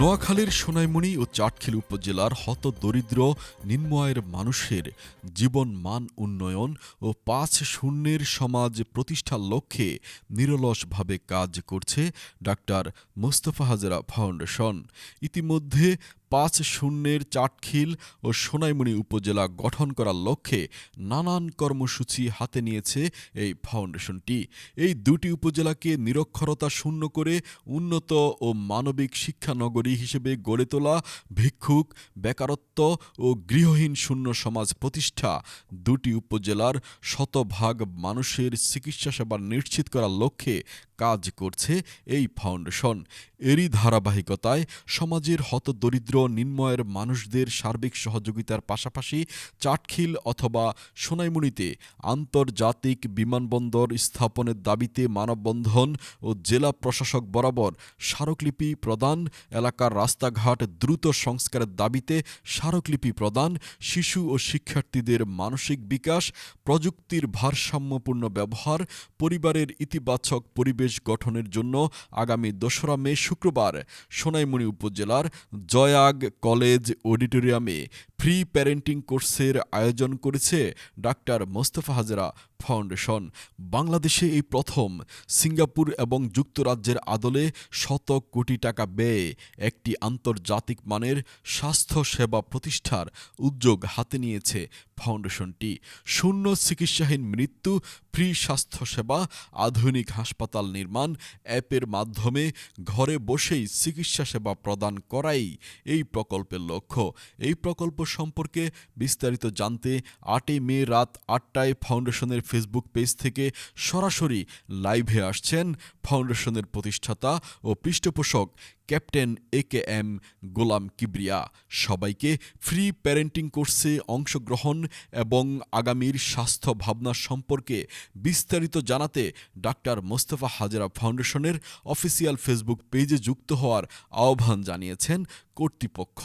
নোয়াখালীর সোনাইমণি ও চাটখিল উপজেলার হত দরিদ্র নিম্নয়ের মানুষের জীবন মান উন্নয়ন ও পাঁচ শূন্যের সমাজ প্রতিষ্ঠার লক্ষ্যে নিরলসভাবে কাজ করছে ডাক্তার মোস্তফা হাজরা ফাউন্ডেশন। ইতিমধ্যে পাঁচ শূন্যের চাটখিল ও সোনাইমণি উপজেলা গঠন করার লক্ষ্যে নানান কর্মসূচি হাতে নিয়েছে এই ফাউন্ডেশনটি। এই দুটি উপজেলাকে নিরক্ষরতা শূন্য করে উন্নত ও মানবিক শিক্ষানগরী হিসেবে গড়ে তোলা ভিক্ষুক, বেকারত্ব ও গৃহহীন শূন্য সমাজ প্রতিষ্ঠা। দুটি উপজেলার শতভাগ মানুষের চিকিৎসা সেবা নিশ্চিত করার লক্ষ্যে কাজ করছে এই ফাউন্ডেশন। এরই ধারাবাহিকতায় সমাজের হতদরিদ্র, নিম্নয়ের মানুষদের সার্বিক সহযোগিতার পাশাপাশি চাটখিল অথবা সোনাইমুড়িতে আন্তর্জাতিক বিমানবন্দর স্থাপনের দাবিতে মানববন্ধন ও জেলা প্রশাসক বরাবর স্মারকলিপি প্রদান, এলাকার রাস্তাঘাট দ্রুত সংস্কারের দাবিতে স্মারকলিপি প্রদান, শিশু ও শিক্ষার্থীদের মানসিক বিকাশ, প্রযুক্তির ভারসাম্যপূর্ণ ব্যবহার, পরিবারের ইতিবাচক পরিবেশ গঠনের জন্য আগামী দোসরা মে শুক্রবার সোনাইমণি উপজেলার জয়াগ কলেজ অডিটোরিয়ামে ফ্রি প্যারেন্টিং কোর্সের আয়োজন করেছে ডাক্তার মোস্তফা হাজরা ফাউন্ডেশন। বাংলাদেশে এই প্রথম, সিঙ্গাপুর এবং যুক্তরাজ্যের আদলে শত কোটি টাকা ব্যয়ে একটি আন্তর্জাতিক মানের স্বাস্থ্য সেবা প্রতিষ্ঠার উদ্যোগ হাতে নিয়েছে ফাউন্ডেশনটি। শূন্য চিকিৎসাহীন মৃত্যু, ফ্রি স্বাস্থ্যসেবা আধুনিক হাসপাতাল নির্মাণ, অ্যাপের মাধ্যমে ঘরে বসেই চিকিৎসা সেবা প্রদান করাই এই প্রকল্পের লক্ষ্য। এই প্রকল্প সম্পর্কে বিস্তারিত জানতে আটই মে রাত আটটায় ফাউন্ডেশনের ফেসবুক পেজ থেকে সরাসরি লাইভে আসছেন ফাউন্ডেশনের প্রতিষ্ঠাতা ও পৃষ্ঠপোষক captain A K M Golam Kibria. সবাইকে ফ্রি প্যারেন্টিং কোর্সে অংশগ্রহণ এবং আগামীর স্বাস্থ্য ভাবনা সম্পর্কে বিস্তারিত জানাতে ডাক্তার মোস্তফা হাজরা ফাউন্ডেশনের অফিসিয়াল ফেসবুক পেজে যুক্ত হওয়ার আহ্বান জানিয়েছেন কর্তৃপক্ষ।